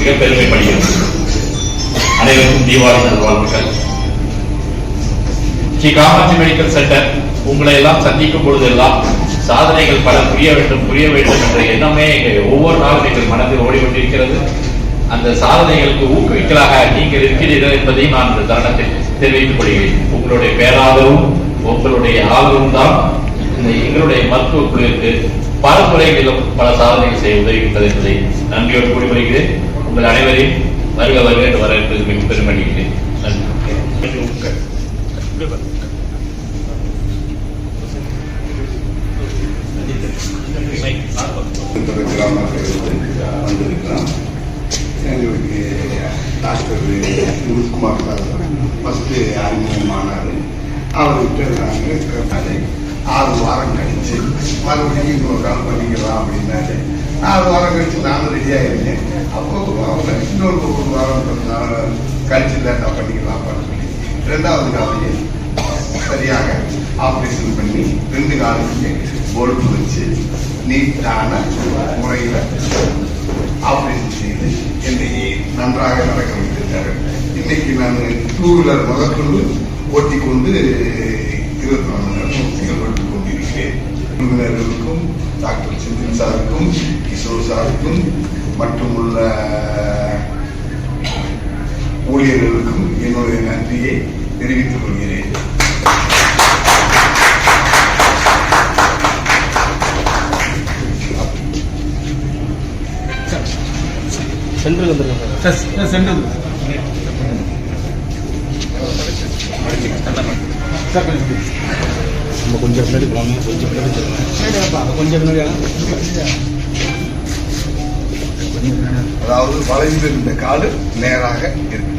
மிக பெருமைப்படுகிறது அனைவருக்கும் தீபாவளி நல்வாழ்வுகள் ஸ்ரீ காமாட்சி மெடிக்கல் சென்டர் உங்களை எல்லாம் சந்திக்கும் பொழுதெல்லாம் சாதனைகள் பல புரிய வேண்டும் புரிய வேண்டும் என்ற எண்ணமே ஒவ்வொரு நாளும் எங்கள் மனதில் ஓடிக்கொண்டிருக்கிறது. அந்த சாதனைகளுக்கு ஊக்குவிக்கலாக நீங்கள் இருக்கிறீர்கள் என்பதையும் நான் இந்த தருணத்தில் தெரிவித்துக் கொள்கிறேன். உங்களுடைய பேராதரவும் உங்களுடைய ஆதரவும் தான் இந்த எங்களுடைய மருத்துவ குழுவிற்கு பல துறைகளிலும் பல சாதனைகள் செய்ய உதவுகின்றது என்பதை நன்றியோடு கூடி வருகிறேன் உங்கள் அனைவரையும் வருக வருக என்று வரவேற்பது மிக பெருமடிக்கிறேன் வந்திருக்கிறோம் எங்களுக்கு டாக்டர் முருகுமார் சார் ஃபஸ்ட்டு அறிமுகமானார் அவர்கிட்ட நாங்கள் ஆறு வாரம் கழிச்சு மறுபடியும் இன்னொரு நாள் பண்ணிக்கலாம் அப்படின்னாரு. நாலு வாரம் கழிச்சு நானும் ரெடியாக இருந்தேன் அப்போ அவங்க இன்னொரு ஒரு வாரம் கழிச்சு லேட்டாக பண்ணிக்கலாம் பண்ணி ரெண்டாவது நாளையே சரியாக ஆப்ரேஷன் பண்ணி ரெண்டு காலுக்குமே பொறுப்பு வச்சு நீட்டான முறையில் ஆப்ரேஷன் செய்து என்னை நன்றாக நடக்க வைத்திருக்காரு இன்னைக்கு நான் டூ வீலர் முதற்கொண்டு ஓட்டிக்கொண்டு இருபத்தி நாலு மணி நேரம் செயல்பட்டு கொண்டிருக்கிறேன் உறவினர்களுக்கும் டாக்டர் செந்தில் சாருக்கும் கிஷோர் சாருக்கும் மற்றும் உள்ள ஊழியர்களுக்கும் என்னுடைய நன்றியை தெரிவித்துக் கொள்கிறேன். சென்ட்ரல் வந்துருக்கோம் சென்ட்ரல் நம்ம கொஞ்சம் முன்னாடி போகலாமே கொஞ்சம் முன்னாடி போகலாம். கொஞ்சம் முன்னாடி அதாவது வளைந்திருந்த காடு நேராக இருக்கு.